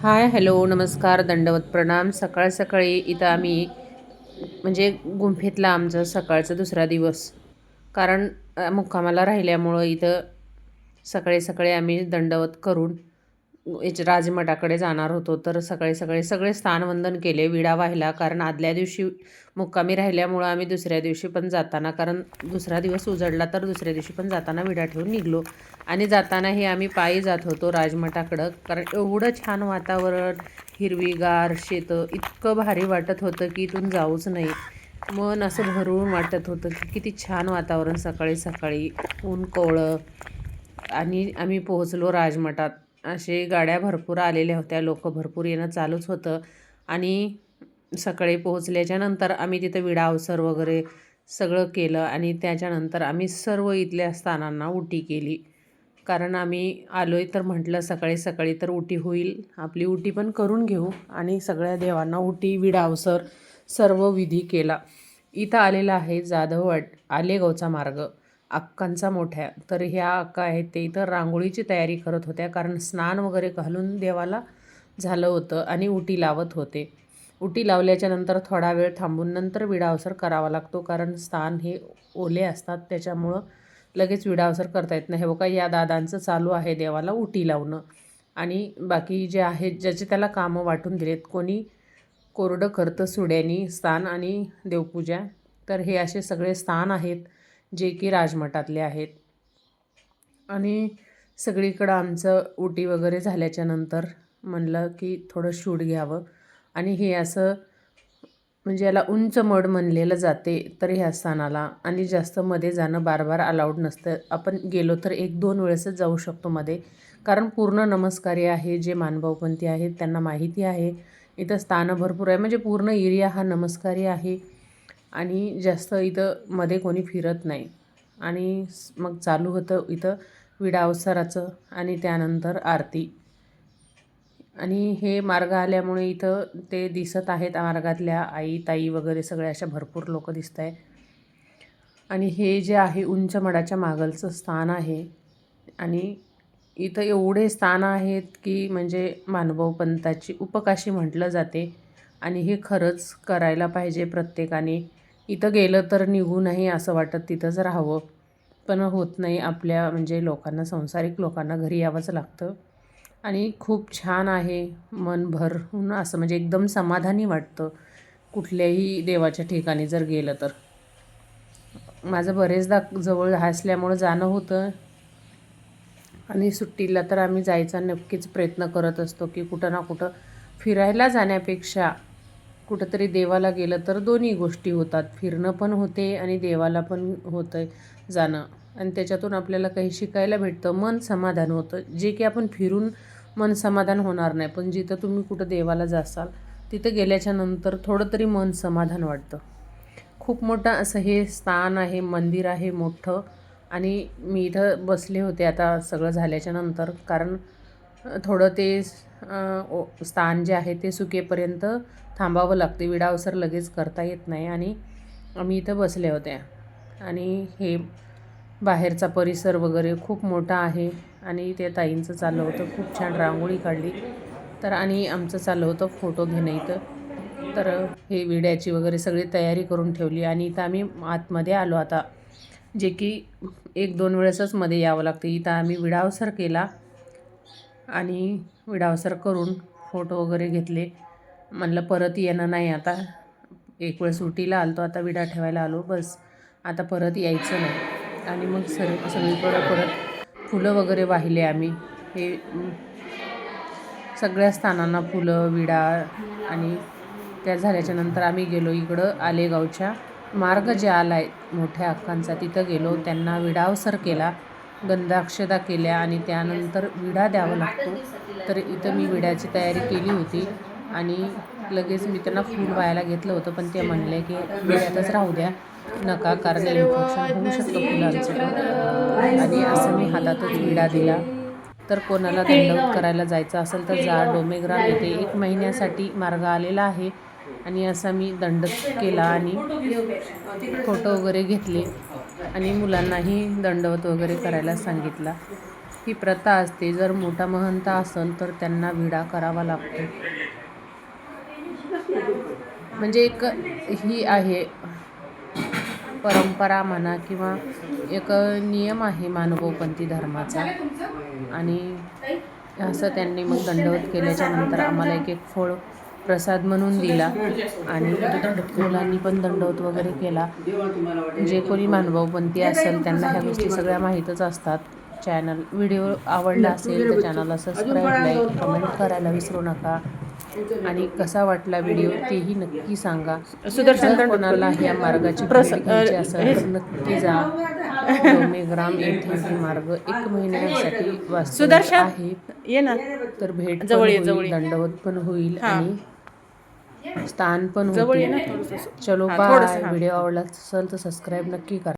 Hi hello नमस्कार दंडवत प्रणाम. सकाळ सकाळी इथं आम्ही म्हणजे गुंफेतला आमचं सकाळचा दुसरा दिवस. कारण मुक्कामाला राहिल्यामुळं इथं सकाळी सकाळी आम्ही दंडवत करून याच्या राजमठाकडे जाणार होतो तर सकाळी सकाळी सगळे स्थानवंदन केले विडा वाहिला. कारण आदल्या दिवशी मुक्कामी राहिल्यामुळं आम्ही दुसऱ्या दिवशी पण जाताना कारण दुसरा दिवस उजडला तर दुसऱ्या दिवशी पण जाताना विडा ठेवून निघलो. आणि जातानाही आम्ही पायी जात होतो राजमठाकडं कारण एवढं छान वातावरण हिरवीगार शेतं इतकं भारी वाटत होतं की इथून जाऊच नाही. मन असं भरून वाटत होतं की किती छान वातावरण सकाळी सकाळी ऊन कोवळं. आणि आम्ही पोहोचलो राजमठात. असे गाड्या भरपूर आलेल्या होत्या. लोक भरपूर येणं चालूच होतं. आणि सकाळी पोहोचल्याच्या नंतर आम्ही तिथं विडा अवसर वगैरे सगळं केलं आणि त्याच्यानंतर आम्ही सर्व इथल्या स्थानांना उटी केली. कारण आम्ही आलो आहे तर म्हटलं सकाळी सकाळी तर उटी होईल. आपली उटी पण करून घेऊ. आणि सगळ्या देवांना उटी विडा अवसर सर्व विधी केला. इथं आलेला आहे जाधववाड आलेगावचा मार्ग. अक्कांचा मोठ्या. तर ह्या अक्का आहेत ते इथं रांगोळीची तयारी करत होत्या. कारण स्नान वगैरे घालून देवाला झालं होतं आणि उटी लावत होते. उटी लावल्याच्या नंतर थोडा वेळ थांबून नंतर विडावसर करावा लागतो. कारण स्थान हे ओले असतात त्याच्यामुळं लगेच विडावसर करता येत नाही. हे बघा या दादांचं चालू आहे देवाला उटी लावणं. आणि बाकी जे आहेत ज्याचे त्याला कामं वाटून दिलेत कोणी कोरडं करतं सुड्यानी स्थान आणि देवपूजा. तर हे असे सगळे स्थान आहेत. जे की राजमठातले आहेत. आणि सगळीकडं आमचं उटी वगैरे झाल्याच्यानंतर म्हणलं की थोडं शूट घ्यावं. आणि हे असं म्हणजे याला उंच मड म्हणलेलं जाते तर ह्या स्थानाला. आणि जास्त मध्ये जाणं बार बार अलाउड नसतं. आपण गेलो तर एक दोन वेळेसच जाऊ शकतो मध्ये. कारण पूर्ण नमस्कारी आहे जे मानभावपंथी आहेत त्यांना माहिती आहे. इथं स्थानं भरपूर आहे. म्हणजे पूर्ण एरिया हा नमस्कारी आहे. आणि जास्त इथं मध्ये कोणी फिरत नाही. आणि मग चालू होतं इथं विडा अवसराचं आणि त्यानंतर आरती. आणि हे मार्ग आल्यामुळे इथं ते दिसत आहेत मार्गातल्या आई ताई वगैरे सगळ्या अशा भरपूर लोक दिसत आहे आणि हे जे आहे उंच मडाच्या मागलचं स्थान आहे. आणि इथं एवढे स्थान आहेत की म्हणजे मानभाऊ पंथाची उपकाशी म्हटलं जाते. आणि हे खरंच करायला पाहिजे प्रत्येकाने. इथं गेलं तर निघू नाही असं वाटत तिथंच राहावं. पण होत नाही. आपल्या म्हणजे लोकांना संसारिक लोकांना घरी यावंच लागतं. आणि खूप छान आहे मन भरून असं म्हणजे एकदम समाधानी वाटतं. कुठल्याही देवाच्या ठिकाणी जर गेलं तर. माझं बरेचदा जवळ असल्यामुळं जाणं होतं. आणि सुट्टीला तर आम्ही जायचा नक्कीच प्रयत्न करत असतो की कुठं ना कुठं फिरायला जाण्यापेक्षा कुठंतरी देवाला गेलं तर दोन्ही गोष्टी होतात. फिरणं पण होते आणि देवाला पण होतं जाणं. आणि त्याच्यातून आपल्याला काही शिकायला भेटतं. मन समाधान होतं. जे की आपण फिरून मन समाधान होणार नाही. पण जिथं तुम्ही कुठं देवाला जासाल तिथं गेल्याच्यानंतर थोडं तरी मन समाधान वाटतं. खूप मोठं असं हे स्थान आहे मंदिर आहे मोठं. आणि मी इथं बसले होते आता सगळं झाल्याच्यानंतर. कारण थोडं ते ओ- स्थान जे आहे ते सुकेपर्यंत थांबावं लागते. विडावसर लगेच करता येत नाही आणि आम्ही इथं बसले होते. आणि हे बाहेरचा परिसर वगैरे खूप मोठा आहे आणि ते ताईंचं चाललं होतं. खूप छान रांगोळी काढली. तर आणि आमचं चाललं होतं फोटो घेणं इथं. तर हे विड्याची वगैरे सगळी तयारी करून ठेवली आणि इथं आम्ही आतमध्ये आलो आता. जे की एक दोन वेळेसच मध्ये यावं लागतं. इथं आम्ही विडावसर केला. आणि विडावसर करून फोटो वगैरे घेतले. म्हणलं परत येणं नाही आता. एक वेळ सुट्टीला आलतो आता विडा ठेवायला आलो बस. आता परत यायचं नाही. आणि मग सर सगळीकडं परत फुलं वगैरे वाहिले आम्ही. हे सगळ्या स्थानांना फुलं विडा आणि त्या झाल्याच्यानंतर आम्ही गेलो इकडं आलेगावच्या. मार्ग जे आला आहे मोठ्या अक्कांचा तिथं गेलो. त्यांना विडावसर केला. गंधाक्षदा केल्या आणि त्यानंतर विडा द्यावा लागतो. तर इथं मी विड्याची तयारी केली होती आणि लगेच मी त्यांना फूल व्हायला घेतलं होतं पण ते म्हणले की विड्यातच राहू द्या नका कारण इन्फेक्शन होऊ शकतं फुलांचं. आणि असं मी हातातच विडा दिला. तर कोणाला दंडवत करायला जायचं असेल तर जा डोमेग्राम येथे एक महिन्यासाठी मार्ग आलेला आहे. आणि असा मी दंड केला आणि फोटो वगैरे घेतले. आणि मुलांनाही दंडवत वगैरे करायला सांगितला. ही प्रथा असते जर मोठा महंत असेल तर त्यांना विडा करावा लागतो. म्हणजे एक ही आहे परंपरा म्हणा किंवा एक नियम आहे मानवपंथी धर्माचा. आणि असं त्यांनी मग दंडवत केल्याच्यानंतर आम्हाला एक एक फळ प्रसाद म्हणून दिला आणि मुलांनी पण दंडवत वगैरे केला. जे कोणी मानभावपंथी असेल त्यांना ह्या गोष्टी सगळ्या माहीतच असतात. चॅनल व्हिडिओ आवडला असेल तर चॅनलला सबस्क्राईब लाईक कमेंट करायला विसरू नका. आणि कसा वाटला व्हिडिओ तेही नक्की सांगा सुदर्शन कोणाला या मार्गाची असेल नक्की जा डोमेग्राम येथे मार्ग एक महिन्यासाठी सुदर्शन? आहे ये ना तर भेट जवळ. दंडवत पण होईल. आणि स्थान पण होईल. चलो बाय. व्हिडिओ आवडला असेल तर सबस्क्राईब नक्की करा